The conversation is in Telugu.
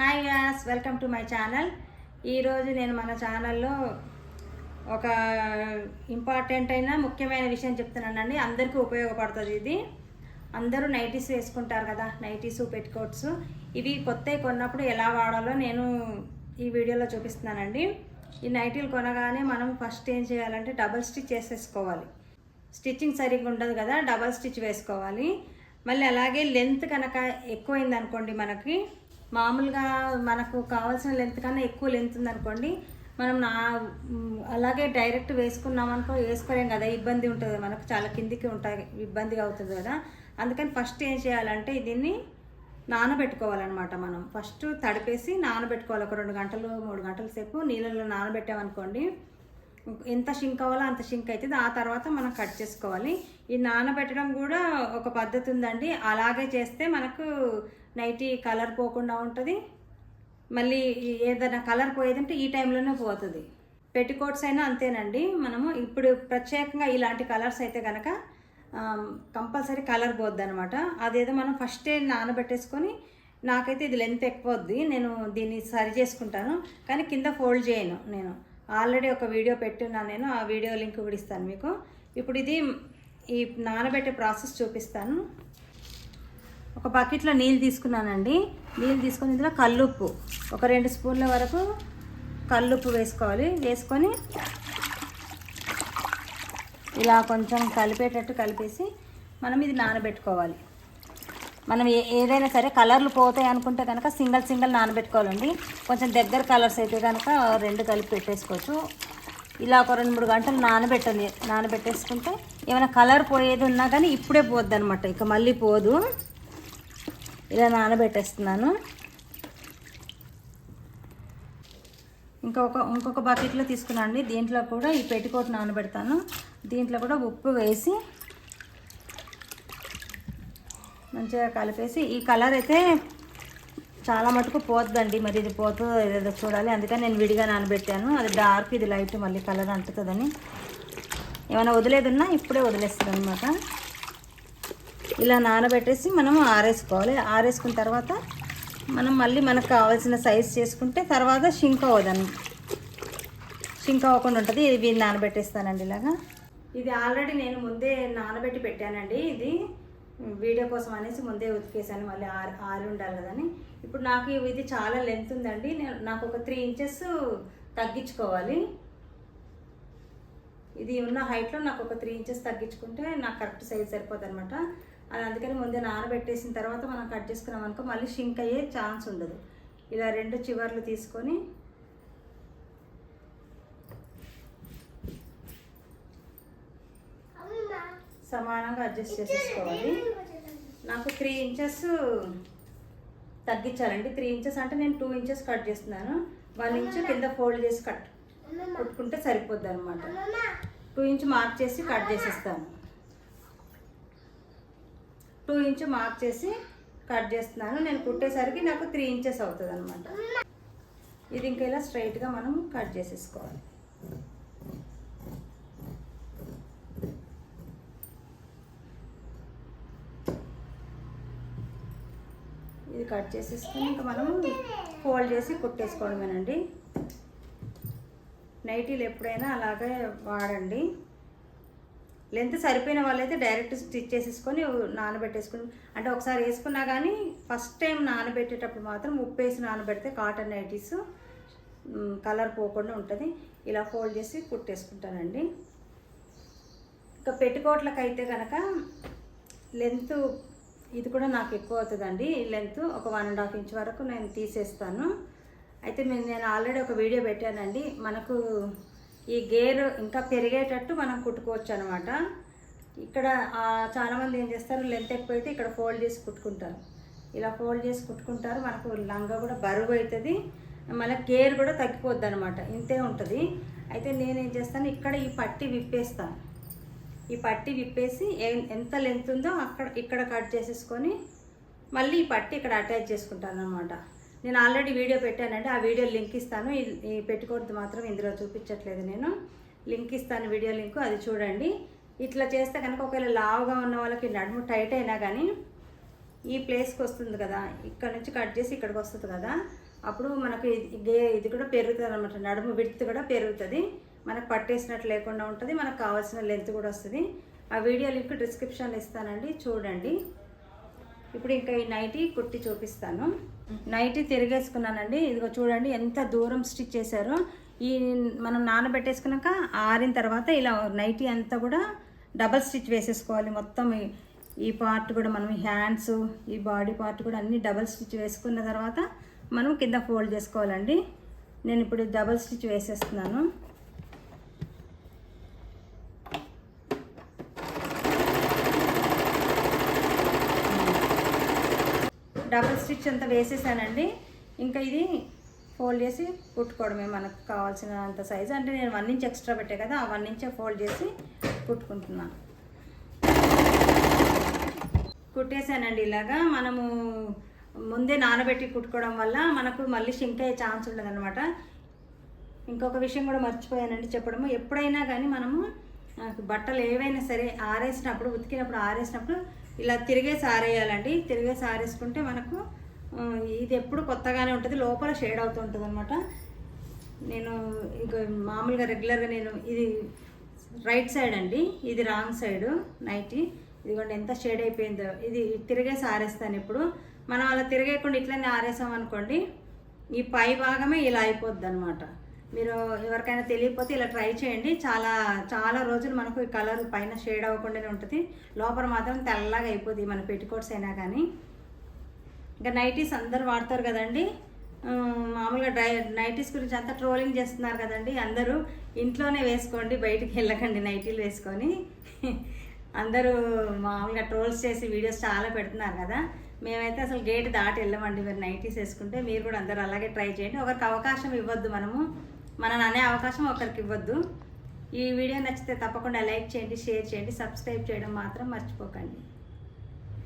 హాయ్ యాస్ వెల్కమ్ టు మై ఛానల్ ఈరోజు నేను మన ఛానల్లో ఒక ఇంపార్టెంట్ అయిన ముఖ్యమైన విషయం చెప్తున్నానండి. అందరికీ ఉపయోగపడుతుంది ఇది. అందరూ నైటీస్ వేసుకుంటారు కదా నైటీస్ పెట్టుకోట్స్ ఇవి కొత్తవి కొన్నప్పుడు ఎలా వాడాలో నేను ఈ వీడియోలో చూపిస్తున్నానండి. ఈ నైటీలు కొనగానే మనం ఫస్ట్ ఏం చేయాలంటే డబల్ స్టిచ్ చేసేసుకోవాలి. స్టిచ్చింగ్ సరిగ్గా ఉండదు కదా డబల్ స్టిచ్ వేసుకోవాలి. మళ్ళీ అలాగే లెంత్ కనుక ఎక్కువైంది అనుకోండి మనకి మామూలుగా మనకు కావాల్సిన లెంత్ కన్నా ఎక్కువ లెంత్ ఉందనుకోండి మనం నా అలాగే డైరెక్ట్ వేసుకున్నాం అనుకో వేసుకోలేం కదా ఇబ్బంది ఉంటుంది. మనకు చాలా కిందికి ఉంటాయి ఇబ్బందిగా అవుతుంది కదా. అందుకని ఫస్ట్ ఏం చేయాలంటే దీన్ని నానబెట్టుకోవాలన్నమాట మనం. ఫస్ట్ తడిపేసి నానబెట్టుకోవాలి. ఒక రెండు గంటలు మూడు గంటల సేపు నీళ్ళలో నానబెట్టామనుకోండి ఎంత షింక్ కావాలో అంత షింక్ అవుతుంది. ఆ తర్వాత మనం కట్ చేసుకోవాలి. ఈ నానబెట్టడం కూడా ఒక పద్ధతి ఉందండి. అలాగే చేస్తే మనకు నైటీ కలర్ పోకుండా ఉంటుంది. మళ్ళీ ఏదైనా కలర్ పోయేదంటే ఈ టైంలోనే పోతుంది. పెట్టికోట్స్ అయినా అంతేనండి. మనము ఇప్పుడు ప్రత్యేకంగా ఇలాంటి కలర్స్ అయితే కనుక కంపల్సరీ కలర్ పోద్ది అనమాట అదేదో మనం ఫస్టే నానబెట్టేసుకొని నాకైతే ఇది లెంత్ ఎక్కువ వద్ది నేను దీన్ని సరి చేసుకుంటాను. కానీ కింద ఫోల్డ్ చేయను నేను. ఆల్రెడీ ఒక వీడియో పెట్టున్నాను నేను ఆ వీడియో లింక్ కూడా ఇస్తాను మీకు. ఇప్పుడు ఇది ఈ నానబెట్టే ప్రాసెస్ చూపిస్తాను. ఒక బకెట్లో నీళ్ళు తీసుకున్నానండి. నీళ్ళు తీసుకొని ఇందులో కల్లుప్పు ఒక రెండు స్పూన్ల వరకు కల్లుప్పు వేసుకోవాలి. వేసుకొని ఇలా కొంచెం కలిపేటట్టు కలిపేసి మనం ఇది నానబెట్టుకోవాలి. మనం ఏ ఏదైనా సరే కలర్లు పోతాయి అనుకుంటే కనుక సింగిల్ సింగిల్ నానబెట్టుకోవాలండి. కొంచెం దగ్గర కలర్స్ అయితే కనుక రెండు కలిపి పెట్టేసుకోవచ్చు. ఇలా ఒక రెండు మూడు గంటలు నానబెట్టండి నానబెట్టేసుకుంటే ఏమైనా కలర్ పోయేది ఉన్నా కానీ ఇప్పుడే పోద్ది అనమాట ఇక మళ్ళీ పోదు. ఇలా నానబెట్టేస్తున్నాను. ఇంకొక ఇంకొక బకెట్లో తీసుకున్నాండి దీంట్లో కూడా ఈ పెట్టుకోట్ నానబెడతాను. దీంట్లో కూడా ఉప్పు వేసి మంచిగా కలిపేసి ఈ కలర్ అయితే చాలా మటుకు పోతుందండి మరి ఇది పోతుందో ఏదో చూడాలి. అందుకని నేను విడిగా నానబెట్టాను. అది డార్క్ ఇది లైట్ మళ్ళీ కలర్ అంటుతుందని. ఏమైనా వదిలేదున్నా ఇప్పుడే వదిలేస్తుంది అనమాట ఇలా నానబెట్టేసి మనం ఆరేసుకోవాలి. ఆరేసుకున్న తర్వాత మనం మళ్ళీ మనకు కావాల్సిన సైజ్ చేసుకుంటే తర్వాత షింక్ అవ్వదని షింక్ అవ్వకుండా ఉంటుంది. ఇది నానబెట్టేస్తానండి ఇలాగా. ఇది ఆల్రెడీ నేను ముందే నానబెట్టి పెట్టానండి ఇది. వీడియో కోసం అనేసి ముందే ఉతికేసాను మళ్ళీ ఆరు ఆరి ఉండాలి కదని. ఇప్పుడు నాకు ఇది చాలా లెంత్ ఉందండి. నేను నాకు ఒక త్రీ ఇంచెస్ తగ్గించుకోవాలి. ఇది ఉన్న హైట్లో నాకు ఒక త్రీ ఇంచెస్ తగ్గించుకుంటే నాకు కరెక్ట్ సైజ్ సరిపోతుంది అనమాట అది అందుకని ముందే నానబెట్టేసిన తర్వాత మనం కట్ చేసుకున్నాం అనుకో మళ్ళీ షింక్ అయ్యే ఛాన్స్ ఉండదు. ఇలా రెండు చివర్లు తీసుకొని సమానంగా అడ్జస్ట్ చేసేసుకోవాలి. నాకు త్రీ ఇంచెస్ తగ్గించాలండి. త్రీ ఇంచెస్ అంటే నేను టూ ఇంచెస్ కట్ చేస్తున్నాను. వన్ ఇంచ్ కింద ఫోల్డ్ చేసి కట్ కుట్టుకుంటే సరిపోద్ది అనమాట టూ ఇంచ్ మార్క్ చేసి కట్ చేసేస్తాను. టూ ఇంచ్ మార్క్ చేసి కట్ చేస్తున్నాను. నేను కుట్టేసరికి నాకు త్రీ ఇంచెస్ అవుతుంది అనమాట ఇది ఇంకా ఇలా స్ట్రైట్గా మనం కట్ చేసేసుకోవాలి. కట్ చేసేసుకొని ఇంకా మనం ఫోల్డ్ చేసి కుట్టేసుకోవడమేనండి. నైటీలు ఎప్పుడైనా అలాగే వాడండి. లెంత్ సరిపోయిన వాళ్ళైతే డైరెక్ట్ స్టిచ్ చేసేసుకొని నానబెట్టేసుకుని అంటే ఒకసారి వేసుకున్నా కానీ ఫస్ట్ టైం నానబెట్టేటప్పుడు మాత్రం ఉప్పు వేసి నానబెడితే కాటన్ నైటీస్ కలర్ పోకుండా ఉంటుంది. ఇలా ఫోల్డ్ చేసి కుట్టేసుకుంటానండి. ఇంకా పెట్టుకోట్లకైతే అయితే కనుక లెంత్ ఇది కూడా నాకు ఎక్కువ అవుతుందండి. లెంత్ ఒక వన్ అండ్ హాఫ్ ఇంచ్ వరకు నేను తీసేస్తాను. అయితే నేను నేను ఆల్రెడీ ఒక వీడియో పెట్టానండి. మనకు ఈ గేర్ ఇంకా పెరిగేటట్టు మనం కుట్టుకోవచ్చు అనమాట ఇక్కడ చాలామంది ఏం చేస్తారు లెంత్ ఎక్కువైతే ఇక్కడ ఫోల్డ్ చేసి కుట్టుకుంటారు. ఇలా ఫోల్డ్ చేసి కుట్టుకుంటారు. మనకు లంగా కూడా బరువు అవుతుంది. మళ్ళీ గేర్ కూడా తగ్గిపోద్ది అనమాట ఇంతే ఉంటుంది. అయితే నేనేం చేస్తాను ఇక్కడ ఈ పట్టి విప్పేస్తాను. ఈ పట్టి విప్పేసి ఎంత లెంత్ ఉందో అక్కడ ఇక్కడ కట్ చేసేసుకొని మళ్ళీ ఈ పట్టి ఇక్కడ అటాచ్ చేసుకుంటాను అనమాట నేను ఆల్రెడీ వీడియో పెట్టానంటే ఆ వీడియో లింక్ ఇస్తాను. ఈ- పెట్టుకోవద్దు మాత్రం ఇందులో చూపించట్లేదు నేను. లింక్ ఇస్తాను వీడియో లింక్ అది చూడండి. ఇట్లా చేస్తే కనుక ఒకవేళ లావుగా ఉన్న వాళ్ళకి నడుము టైట్ అయినా కానీ ఈ ప్లేస్కి వస్తుంది కదా. ఇక్కడ నుంచి కట్ చేసి ఇక్కడికి వస్తుంది కదా. అప్పుడు మనకు ఇది గే- ఇది కూడా పెరుగుతుంది అనమాట నడుము విడుతు కూడా పెరుగుతుంది. మనకు పట్టేసినట్టు లేకుండా ఉంటుంది మనకు కావాల్సిన లెంత్ కూడా వస్తుంది. ఆ వీడియో లింక్ డిస్క్రిప్షన్లో ఇస్తానండి చూడండి. ఇప్పుడు ఇంకా ఈ నైటీ కుట్టి చూపిస్తాను. నైటీ తిరిగేసుకున్నానండి. ఇదిగో చూడండి ఎంత దూరం స్టిచ్ చేశారో. ఈ మనం నానబెట్టేసుకున్నాక ఆరిన తర్వాత ఇలా నైటీ అంతా కూడా డబల్ స్టిచ్ వేసేసుకోవాలి. మొత్తం ఈ- పార్ట్ కూడా మనం హ్యాండ్స్ ఈ బాడీ పార్ట్ కూడా అన్ని డబల్ స్టిచ్ వేసుకున్న తర్వాత మనం కింద ఫోల్డ్ చేసుకోవాలండి. నేను ఇప్పుడు డబల్ స్టిచ్ వేసేస్తున్నాను. డబల్ స్టిచ్ అంతా వేసేసానండి. ఇంకా ఇది ఫోల్డ్ చేసి కుట్టుకోవడమే మనకు కావాల్సినంత సైజు అంటే నేను వన్ ఇంచ్ ఎక్స్ట్రా పెట్టే కదా ఆ వన్ ఇంచే ఫోల్డ్ చేసి కుట్టుకుంటున్నాను. కుట్టేసానండి ఇలాగా. మనము ముందే నానబెట్టి కుట్టుకోవడం వల్ల మనకు మళ్ళీ షింక్ అయ్యే ఛాన్స్ ఉండదన్నమాట. ఇంకొక విషయం కూడా మర్చిపోయానండి చెప్పడము. ఎప్పుడైనా కానీ మనము బట్టలు ఏవైనా సరే ఆరేసినప్పుడు ఉతికినప్పుడు ఆరేసినప్పుడు ఇలా తిరిగే సారేయాలండి. తిరిగే సారేసుకుంటే మనకు ఇది ఎప్పుడు కొత్తగానే ఉంటుంది. లోపల షేడ్ అవుతూ ఉంటుంది అనమాట నేను ఇంక మామూలుగా రెగ్యులర్గా నేను ఇది రైట్ సైడ్ అండి. ఇది రాంగ్ సైడ్ నైటీ. ఇదిగోండి ఎంత షేడ్ అయిపోయిందో. ఇది తిరిగేసి ఆరేస్తాను ఇప్పుడు. మనం అలా తిరిగేయకుండా ఇట్లనే ఆరేసాం అనుకోండి ఈ పై భాగమే ఇలా అయిపోద్ది అనమాట మీరు ఎవరికైనా తెలియకపోతే ఇలా ట్రై చేయండి. చాలా చాలా రోజులు మనకు ఈ కలర్ పైన షేడ్ అవ్వకుండానే ఉంటుంది. లోపల మాత్రం తెల్లగా అయిపోతుంది మన పెట్టుకోట్స్ అయినా కానీ. ఇంకా నైటీస్ అందరు వాడతారు కదండి. మామూలుగా డ్రై నైటీస్ గురించి అంతా ట్రోలింగ్ చేస్తున్నారు కదండి అందరూ. ఇంట్లోనే వేసుకోండి బయటికి వెళ్ళకండి నైటీలు వేసుకొని. అందరూ మామూలుగా ట్రోల్స్ చేసి వీడియోస్ చాలా పెడుతున్నారు కదా. మేమైతే అసలు గేట్ దాటి వెళ్ళమండి మీరు నైటీస్ వేసుకుంటే. మీరు కూడా అందరూ అలాగే ట్రై చేయండి. ఒకరికి అవకాశం ఇవ్వద్దు మనము. మనం అనే అవకాశం ఒకరికి ఇవ్వద్దు. ఈ వీడియో నచ్చితే తప్పకుండా లైక్ చేయండి షేర్ చేయండి సబ్స్క్రైబ్ చేయడం మాత్రం మర్చిపోకండి.